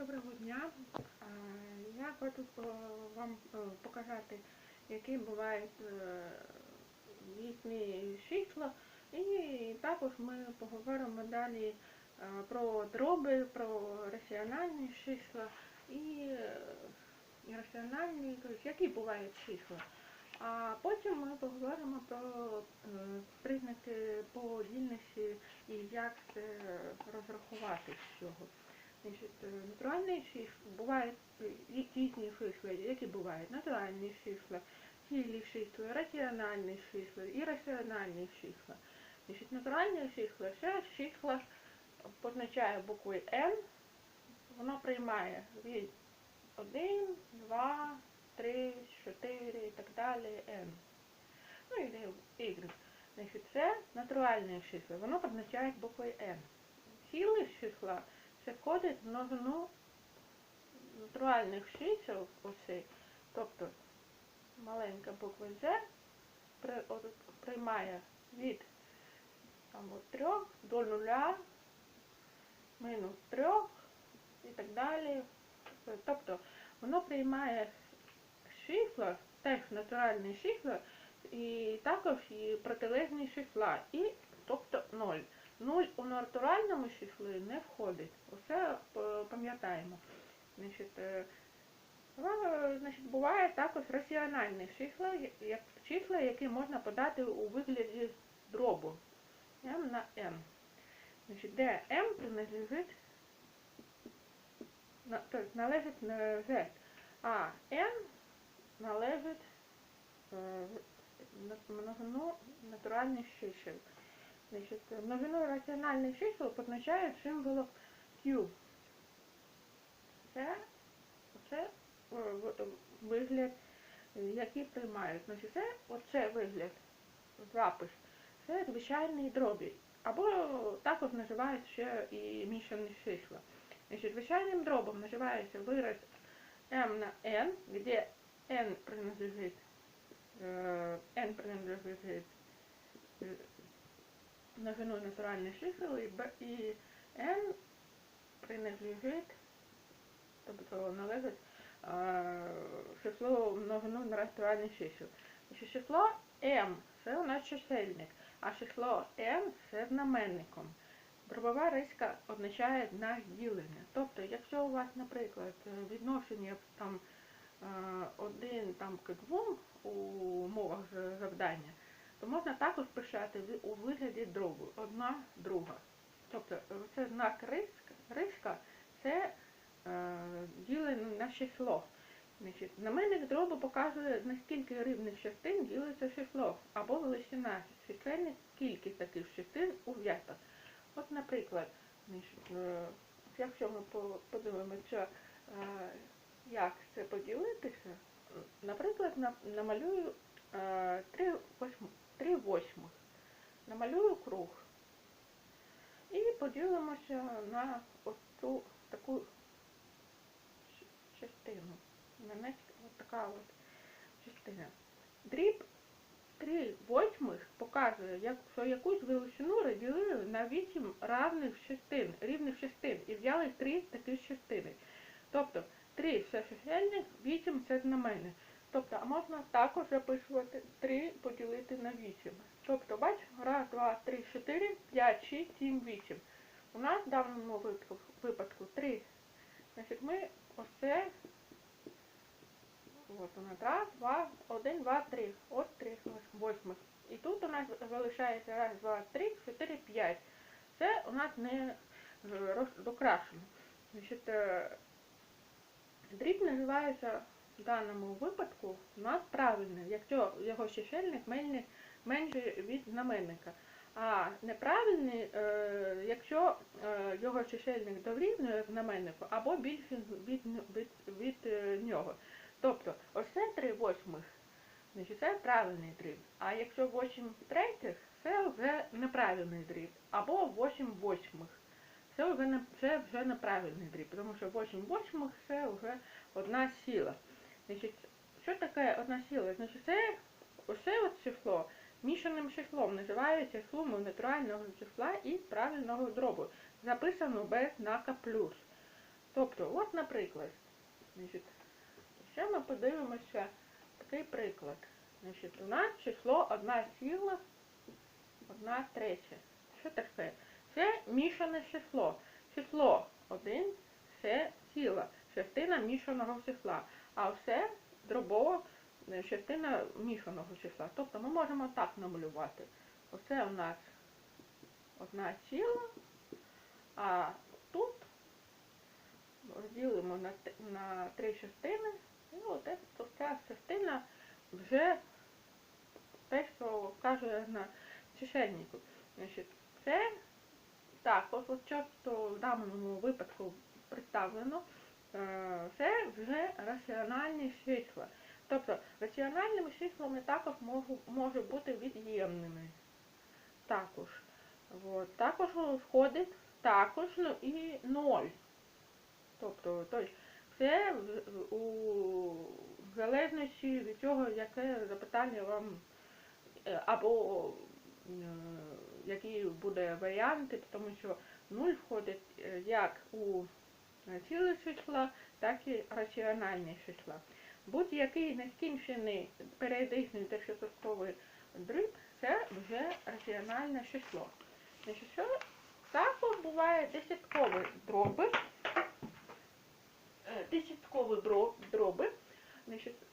Доброго дня. Е, Я хочу е, вам е, показати, які бувають е, їхні числа. І також ми поговоримо далі е, про дроби, про раціональні числа і е, ірраціональні, тобто які бувають числа. А потім ми поговоримо про е, признаки подільності і як це розрахувати з цього. Значить, е, натуральні числа бувають різні числа, які бувають натуральні числа, цілі числа, раціональні числа і раціональні числа. Значить, натуральні числа це числа позначає буквою N, воно приймає від 1, 2, 3, 4 і так далі N. Ну і Y. Значить, це натуральне числа, воно позначає буквою N. Цілі числа в множину натуральних чисел оцей, тобто маленька буква Z приймає від там, от, 3 до 0, мінус 3 і так далі. Тобто воно приймає числа, теж натуральні числа, і також і протилежні числа, і тобто 0. Нуль у натуральному числі не входить. Оце е, пам'ятаємо. Значить, е, е, значить, буває також раціональні числа, як числа, які можна подати у вигляді дробу m на n. Значить, де m принадлежить, належить на z, а n належить е, на- множину натуральних чисел. Значить, множину раціональних чисел позначає символом Q. Це, це е, вигляд, е, який приймають. Значить, це оце вигляд, запис. Це звичайні дробі. Або також називають ще і мішані числа. Значить, звичайним дробом називається вираз m на n, де n принадлежить, е, n принадлежить множину натуральних чисел і, Б, і n принадлежить, тобто належить число множину натуральних чисел. Число m це у нас чисельник, а число n це знаменником. Дробова риска означає на ділення. Тобто, якщо у вас, наприклад, відношення там е, один там к двом у умовах завдання, то можна також писати в- у вигляді дробу одна друга. Тобто е, це знак риска, риска це е, ділення на число. Знаменник дробу показує, наскільки рівних частин ділиться число, або величина чисельник кількість таких частин у в'ятах. От, наприклад, е, якщо ми по- подивимося, е, як це поділитися, наприклад, на- намалюю е, 3 восьм- 3 восьмих, намалюю круг і поділимося на оцю таку частину. Неї така от частина. Дріб 3 восьмих показує, що якусь величину розділили на 8 равних частин, рівних частин і взяли 3 таких частини. Тобто 3 це чисельник, 8 це знаменник. Тобто, а можна також записувати 3 поділити на 8. Тобто, бач, раз, два, три, чотири, п'ять, шість, сім, вісім. У нас в даному випадку, випадку 3. Значить, ми оце От у нас раз, два, один, два, три. От три восьмих. І тут у нас залишається раз, два, три, чотири, п'ять. Це у нас не е, докрашено. Значить, е, дріб називається в даному випадку у нас правильний, якщо його чисельник менше, від знаменника. А неправильний, е, якщо е, його чисельник дорівнює знаменнику або більше від, від, від е, нього. Тобто, ось це 3 восьмих, значить це правильний дріб. А якщо 8 третіх, це вже неправильний дріб. Або 8 восьмих. Це вже, це вже неправильний дріб, тому що 8 восьмих це вже одна сіла. Значить, що таке одна сіла? Значить, це оце от число мішаним числом називається сумою натурального числа і правильного дробу. Записано без знака плюс. Тобто, от, наприклад, значить, ще ми подивимося такий приклад. Значить, у нас число 1 ціла, 1 третя. Що таке? Це мішане число. Число 1 це ціла, частина мішаного числа. А все дробово е, частина мішаного числа. Тобто ми можемо так намалювати. Оце у нас одна ціла, а тут розділимо на, на три частини, і от це- то ця частина вже те, що каже на чисельнику. Значить, це так, от, часто в даному випадку представлено, це вже раціональні числа. Тобто раціональними числами також можу, бути від'ємними. Також. От. Також входить також ну, і ноль. Тобто, тобто це у залежності від того, яке запитання вам е, або е, які буде варіанти, тому що 0 входить е, як у ціле числа, так і раціональні числа. Будь-який нескінчений періодичний десяточковий дріб це вже раціональне число. Значить, що також буває десяткові дроби. Е, Десяткові дроби.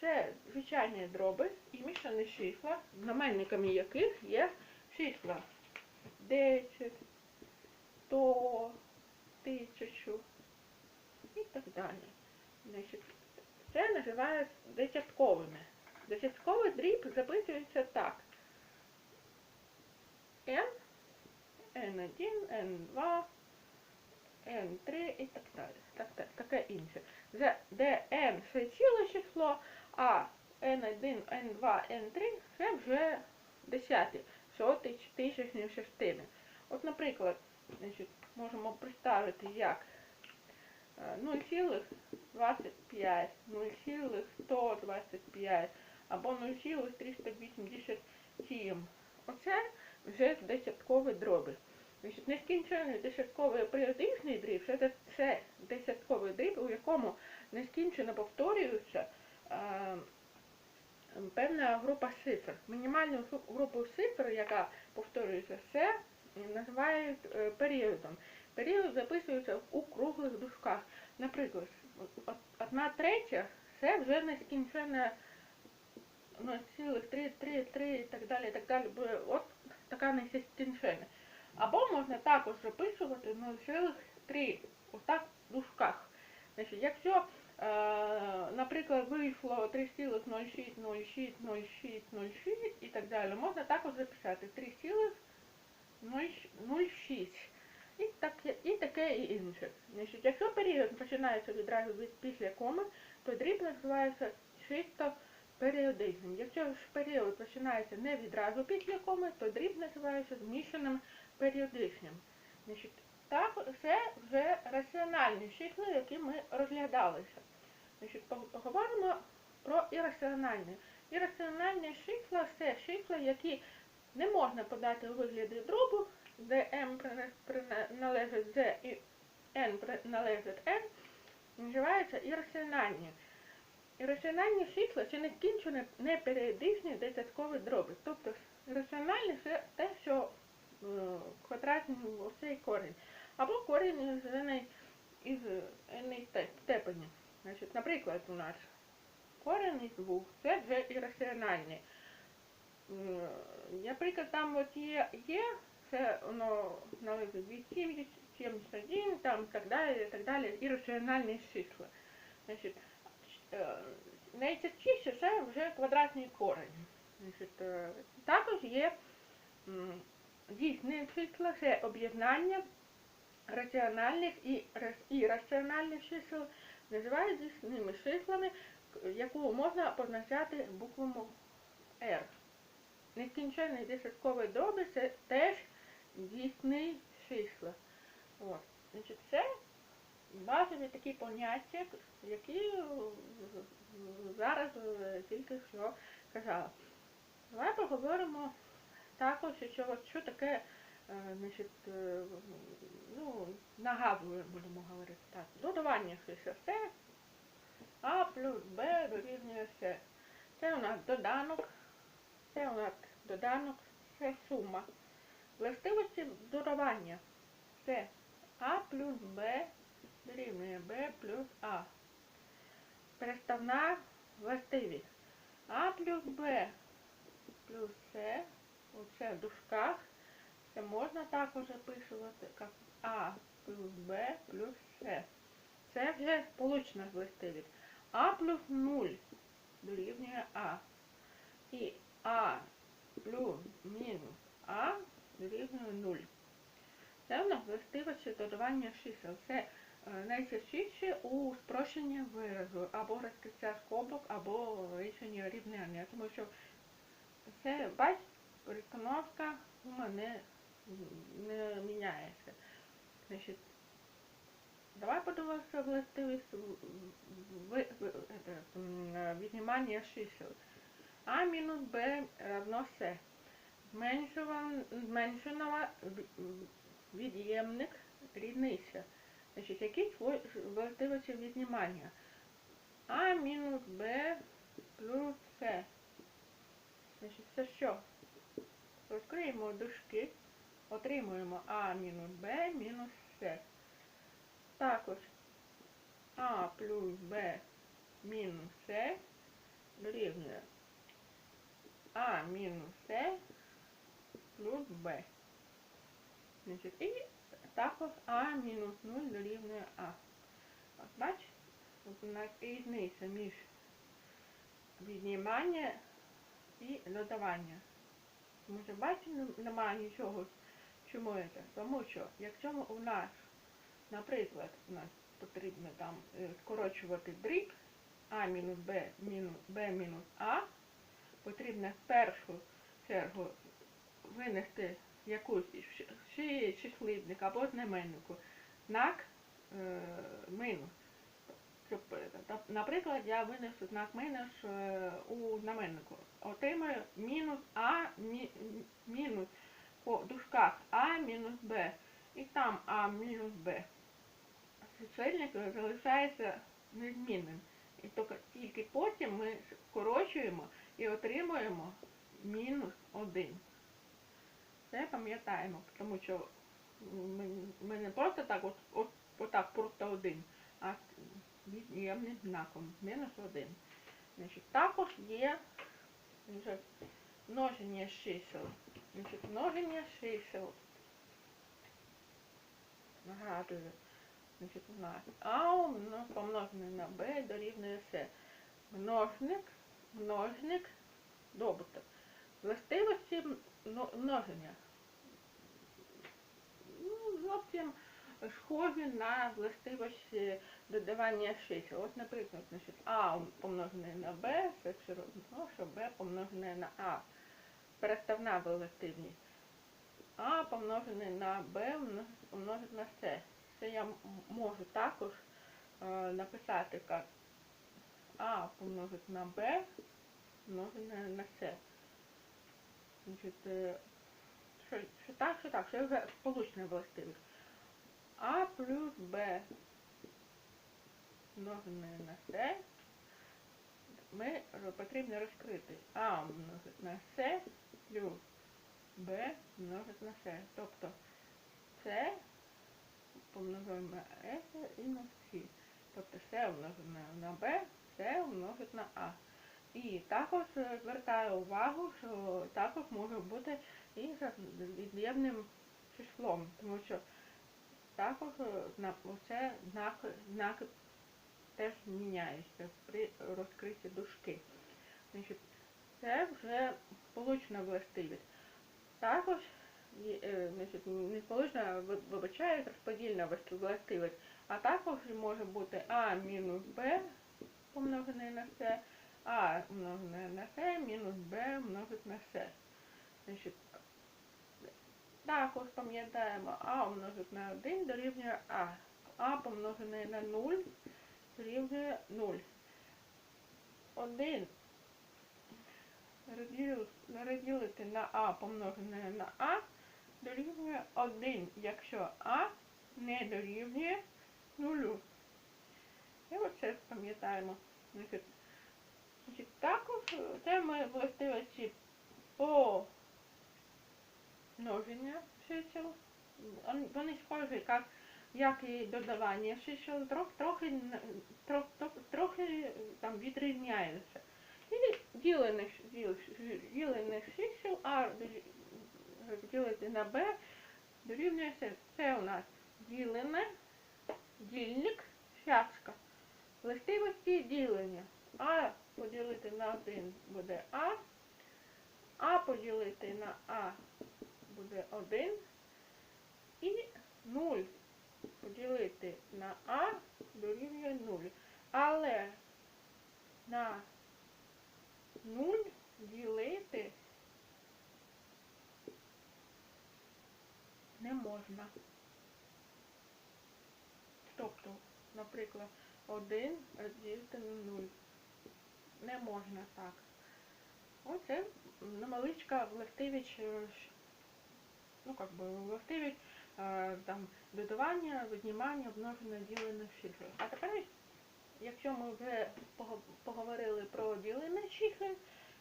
Це звичайні дроби і мішані числа, знаменниками яких є числа 10, 100, 1000 і так далі. Значить, це називають десятковими. Десятковий дріб записується так. N, N1, N2, N3 і так далі. Так, так, таке інше. Де, N це ціле число, а N1, N2, N3 це вже десяті, соти, тисячні частини. От, наприклад, значить, можемо представити, як 0,25, 0,125 або 0,387. Оце вже десяткові дроби. Нескінчений десятковий періодичний дріб це, десятковий дріб, у якому нескінчено повторюється е, певна група цифр. Мінімальну групу цифр, яка повторюється, це називають е, періодом. Період записується у круглих дужках. Наприклад, одна третя це вже нескінчена 0,333 і так далі, і так далі. От така нескінчена. Або можна також записувати 0,3 отак в дужках. Значить, якщо, е, наприклад, вийшло 3,06060606 і так далі, можна також записати 3,06 і таке, і інше. Значить, якщо період починається відразу від після коми, то дріб називається чисто періодичним. Якщо ж період починається не відразу після коми, то дріб називається змішаним періодичним. Значить, так, це вже раціональні числа, які ми розглядалися. Значить, поговоримо про ірраціональні. Ірраціональні числа це числа, які не можна подати у вигляді дробу, де прина- належить z і n належить n, називаються ірраціональні. Ірраціональні числа це нескінчені неперіодичні десяткові дроби. Тобто ірраціональні це те, що квадратний оцей корінь. Або корінь із n із n степені. Значить, наприклад, у нас корінь із двох, це вже ірраціональні. М, Наприклад, там от є, є це воно належить від 70, 71, там так далі, так далі, ірраціональні числа. Значить, е, найчастіше це вже квадратний корінь. Значить, е, також є дійсні числа, це об'єднання раціональних і рас- ірраціональних чисел, називають дійсними числами, яку можна позначати буквами R. Нескінченний десятковий дроби це теж дійсні числа. От. Значить, це базові такі поняття, які зараз е, тільки що казала. Давай поговоримо також, що, що таке е, значить, е, ну, нагадую, будемо говорити так. Додавання чисел. Це А плюс Б дорівнює С. Це у нас доданок, це у нас доданок, це сума. Властивості додавання. Це А плюс Б дорівнює Б плюс А. Переставна властивість. А плюс Б плюс С, оце в дужках, це можна також записувати як А плюс Б плюс С. Це вже сполучна властивість. А плюс 0 дорівнює А. І А плюс мінус А дорівнює 0. Це у нас властивості додавання чисел. Це е, найчастіше у спрощенні виразу, або розкриття скобок, або рішення рівняння. Тому що це, бач, перестановка сума не, не міняється. Значить, давай подивимося властивість ви- е, м, віднімання чисел. А мінус Б равно С. Зменшеного від'ємник різниця. Значить, які властивості віднімання? А мінус Б плюс С. Значить, це що? Розкриємо дужки, отримуємо А мінус Б мінус С. Також А плюс Б мінус С дорівнює А мінус С плюс Б. Значить, і також А мінус 0 дорівнює А. От бач, нас різниця між віднімання і додавання. Тому що бачите, немає нічого. Чому це? Тому що якщо у нас, наприклад, у нас потрібно там е, скорочувати дріб А мінус Б мінус Б мінус А, потрібно в першу чергу винести якусь чи числівник або знаменнику знак е, мінус. Щоб, е, Наприклад, я винесу знак мінус е, у знаменнику. Отримаю мінус А мі, мінус по дужках А мінус Б. І там А мінус Б. Чисельник залишається незмінним. І тільки потім ми скорочуємо і отримуємо мінус 1. Це пам'ятаємо, тому що ми, ми не просто так, от, от, отак просто один, а від'ємним знаком. Мінус один. Значить, також є вже множення чисел. Значить, множення чисел. Нагадую. Значить, у нас А помножене на Б дорівнює С. Множник, множник, добуток. Властивості множення. Ну, зовсім схожі на властивості додавання чисел. От, наприклад, значить, А помножене на Б, це все одно, що Б помножене на А. Переставна властивність. А помножене на Б помножить на С. Це я можу також е, написати як А помножить на Б помножене на С. Значить, е, що, що так, що так, що вже сполучна властивість. А плюс Б множене на С ми потрібно розкрити. А множить на С плюс Б множить на С. Тобто С помножуємо на С і на С. Тобто С умножене на Б, С умножить на А. І також е, звертаю увагу, що також може бути і від'ємним числом, тому що також е, зна- знак, теж міняються при розкритті дужки. Значить, це вже сполучна властивість. Також е, значить, не сполучна, а вибачаю, розподільна властивість, а також може бути А мінус Б помножене на С, А умножене на С мінус Б множить на С. Значить, також пам'ятаємо, А умножить на 1 дорівнює А. А помножене на 0 дорівнює 0. 1 розділ- розділити на А помножене на А дорівнює 1, якщо А не дорівнює нулю. І оце пам'ятаємо. Значить, значить, також е, це ми властивості по множення чисел. Вони схожі, як, як і додавання чисел, трох, трохи, трох, трох, трохи е, там відрізняються. І ділених, діл- ділених чисел А розділити на Б дорівнює це. Це у нас ділене, дільник, частка. Властивості ділення. А поділити на 1 буде А, А поділити на А буде 1 і 0 поділити на А дорівнює 0. Але на 0 ділити не можна. Тобто, наприклад, 1 розділити на 0. Не можна так. Оце невеличка властивість, е, ну как би властивість е, там додавання, віднімання, множення, ділення чисел. А тепер, якщо ми вже поговорили про ділення чисел,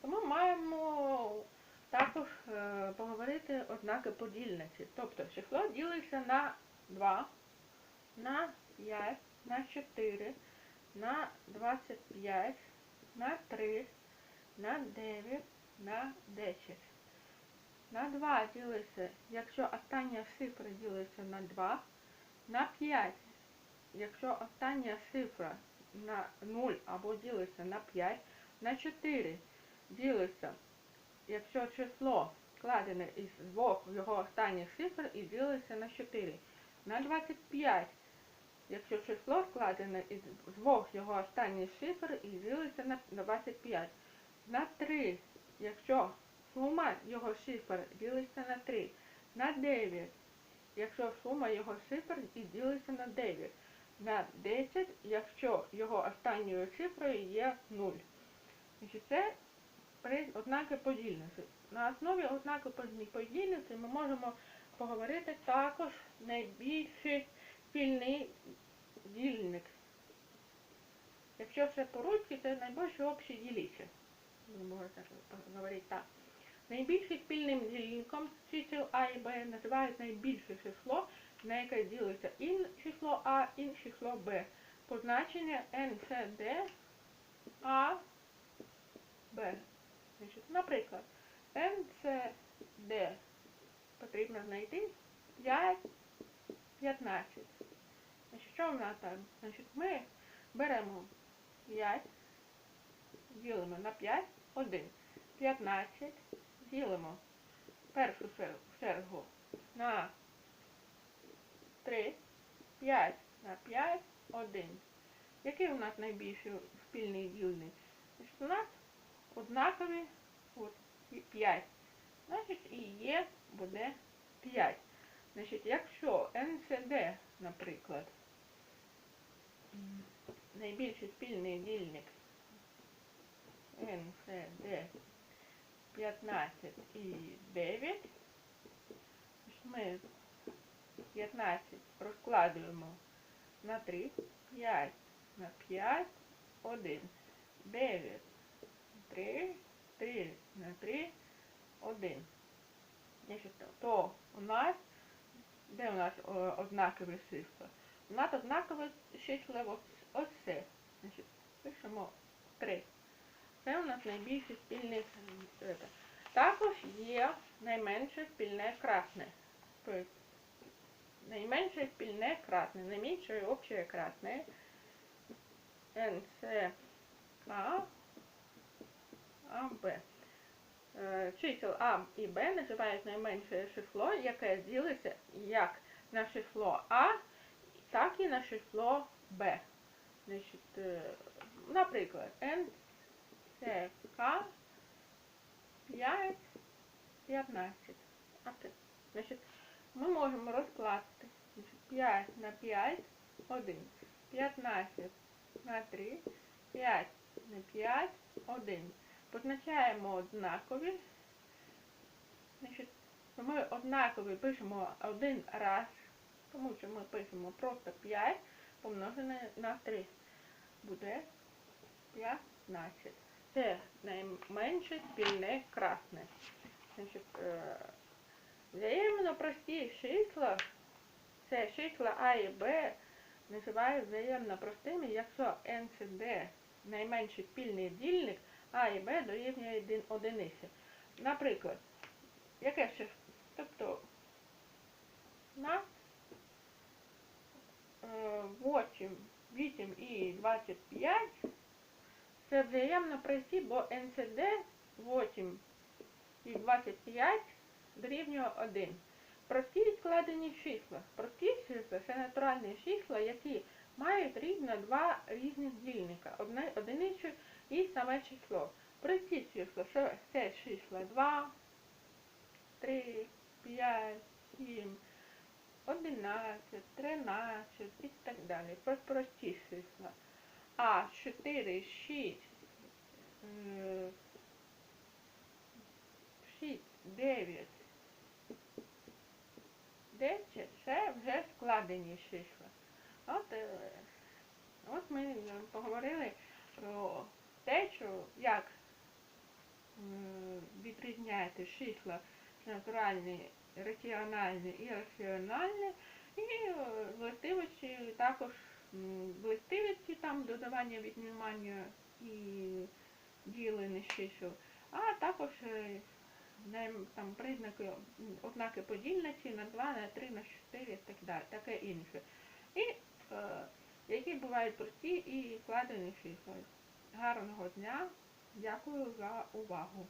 то ми маємо також е, поговорити ознаки подільності. Тобто число ділиться на 2, на 5, на 4, на 25, на 3, на 9, на 10. На 2 ділиться, якщо остання цифра ділиться на 2, на 5, якщо остання цифра на 0 або ділиться на 5, на 4 ділиться, якщо число складене із двох його останніх цифр і ділиться на 4. На 25, якщо число складене із двох його останніх цифр і ділиться на 25. На 3, якщо сума його цифр ділиться на 3. На 9, якщо сума його цифр і ділиться на 9. На 10, якщо його останньою цифрою є 0. Значить, це при- ознаки подільності. На основі ознаки подільності ми можемо поговорити також найбільший спільний дільник. Якщо це по-русски, це найбільший общий ділитель. Можна говорити так. Найбільшим спільним дільником чисел А і Б називають найбільше число, на яке ділиться і число А, і число Б. Позначення НЦД А, Б. Наприклад, НЦД потрібно знайти 5, 15. Значить, що нас там? Значить, ми беремо 5, ділимо на 5, 1. 15 ділимо першу чергу на 3, 5 на 5, 1. Який у нас найбільший спільний дільник? Значить, у нас однакові от, 5. Значить, і є буде 5. Значить, якщо НЦД, наприклад, найбільший спільний дільник НЦД 15 і 9, значить, ми 15 розкладуємо на 3, 5 на 5, 1, 9, 3, 3 на 3, 1. Значить, то у нас, де у нас о, однакові числа? У нас однакові числа ось, це. Пишемо 3. Це у нас найбільше спільне. е. Також є найменше спільне красне. Тобто найменше спільне красне, найменше общее красне. НЦ А, А, Б. Е, Чисел А і Б називають найменше число, яке ділиться як на число А, так і на число Б. Е, наприклад, НЦК 5, 15. Значить, ми можемо розкласти 5 на 5, 1. 15 на 3, 5 на 5, 1. Позначаємо однакові. Значить, ми однакові пишемо один раз, тому що ми пишемо просто 5 помножене на 3. Буде 15. Це найменше спільне красне. Значить, е, взаємно прості числа, це числа А і Б називають взаємно простими, якщо НЦД найменший спільний дільник А і Б дорівнює одиниці. Наприклад, яке ще, тобто на е, 8, 8 і 25 це взаємно прості, бо НЦД 8 і 25 дорівнює 1. Прості складені числа. Прості числа це натуральні числа, які мають рівно два різних дільника. Одиницю і саме число. Прості числа, що це числа 2, 3, 5, 7, 11, 13 і так далі. Про- Прості числа. А 4, 6, е, 6, 9, 10 це вже складені числа. От, е, от ми е, поговорили про те, що як відрізняти числа натуральні, раціональні і раціональні, і е, властивості також властивості там додавання, віднімання і ділення чисел, а також е, там признаки ознаки подільності на 2, на 3, на 4 і так далі, таке інше. І е, які бувають прості і складені числа. Гарного дня, дякую за увагу.